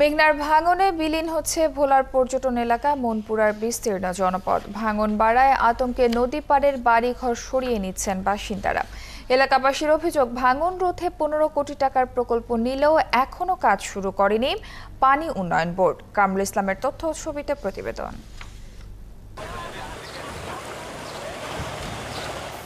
মেঘনার ভাঙনে বিলীন হচ্ছে ভোলার পর্যটন এলাকা, মনপুরার বিস্তীর্ণ জনপদ। ভাঙন বাড়ায় আতঙ্কে নদী পাড়ের বাড়িঘর সরিয়ে নিচ্ছেন বাসিন্দারা। এলাকাবাসীর অভিযোগ, ভাঙন রোধে পনেরো কোটি টাকার প্রকল্প নিলেও এখনও কাজ শুরু করেনি পানি উন্নয়ন বোর্ড। কামরুল ইসলামের তথ্য ছবিতে প্রতিবেদন।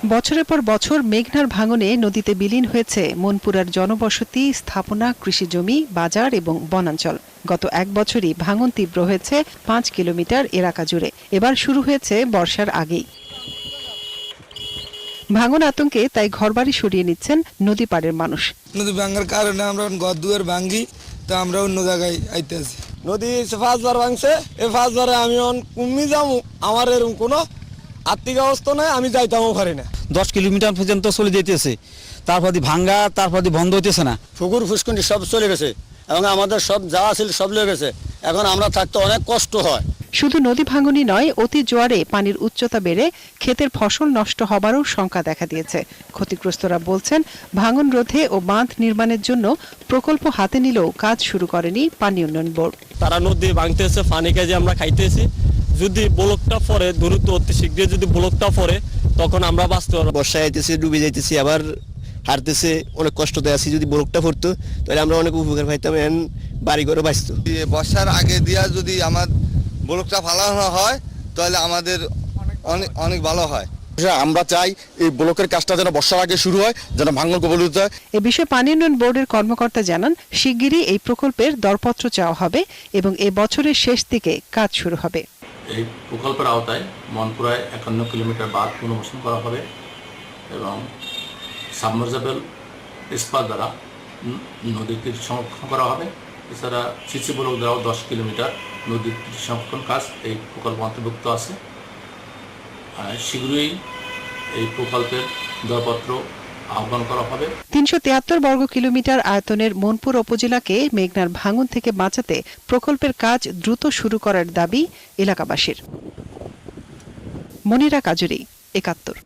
বছরের পর বছর মেঘনার ভাঙনে নদীতে বিলীন হয়েছে মনপুরার জনবসতি স্থাপনা কৃষিজমি বাজার এবং বনাঞ্চল। গত এক বছরই ভাঙন তীব্র হয়েছে পাঁচ কিলোমিটার এলাকা জুড়ে। এবার শুরু হয়েছে বর্ষার আগেই। ভাঙন আতঙ্কে তাই ঘরবাড়ি সরিয়ে নিচ্ছেন নদী পাড়ের মানুষ। নদী ভাঙার কারণে আমরা ঘর দুয়ার ভাঙ্গি তো আমরা অন্য জায়গায় আইতে আছি। নদী এসে পাঁচবার ভাঙছে এই পাঁচবারে আমি অন কুমি যাব আমার এরকম কোনো আর্থিক অবস্থা নাই আমি যাইতামও পারি না। দশ কিলোমিটার পর্যন্ত চলে যেতেছে তারপর দিয়ে ভাঙ্গা তারপর দিয়ে বন্ধ হইতেছে না। পুকুর ফুসকুন্ডি সব চলে গেছে এবং আমাদের সব যা ছিল সব লেগে গেছে। এখন আমরা থাকতে অনেক কষ্ট হয়। শুধু নদী ভাঙনই নয় অতি জোয়ারে পানির উচ্চতা বেড়ে ক্ষেতের ফসল নষ্ট হবারও শঙ্কা দেখা দিয়েছে। ক্ষতিগ্রস্তরা বলছেন ভাঙন রোধে ও বাঁধ নির্মাণের জন্য প্রকল্প হাতে নিলেও কাজ শুরু করেনি পানি উন্নয়ন বোর্ড। তারা নদী ভাঙতেছে পানি কাজে আমরা খাইতেছি। যদি ব্লকটা পরে দ্রুত অতি শীঘ্রই যদি ব্লকটা পরে তখন আমরা বাঁচতে পারব। বর্ষায় আইতেছে ডুবে যাইতেছি আবার হারতেছে অনেক কষ্টতে আছি যদি বরফটা পড়তো তাহলে আমরা অনেক উপকার পাইতাম এখন বাড়ি করে বাঁচতো। এই বর্ষার আগে দিয়া যদি আমার ব্লকটা ফালানো হয় তাহলে আমাদের অনেক অনেক ভালো হয়। আমরা চাই এই ব্লকের কাজটা যেন বর্ষার আগে শুরু হয় যেন ভাঙন কবলিত হয়। এ বিষয়ে পানি উন্নয়ন বোর্ডের কর্মকর্তা জানান শিগগিরই এই প্রকল্পের দরপত্র চাওয়া হবে এবং এ বছরের শেষ দিকে কাজ শুরু হবে। এই প্রকল্পের আওতায় মনপুরায় একান্ন কিলোমিটার বাঁধ পুনর্বাসন করা হবে এবং সাবমার্জাবেল ইস্পাত দ্বারা ন- নদীর তীর সংরক্ষণ করা হবে। এছাড়া সিসি ব্লক দ্বারাও দশ কিলোমিটার নদীর সংরক্ষণ কাজ এই প্রকল্প অন্তর্ভুক্ত আছে। শীঘ্রই এই প্রকল্পের দরপত্র তিনশো বর্গ কিলোমিটার আয়তনের মনপুর উপজেলাকে মেঘনার ভাঙন থেকে বাঁচাতে প্রকল্পের কাজ দ্রুত শুরু করার দাবি এলাকাবাসীর। মনিরা কাজুরি, একাত্তর।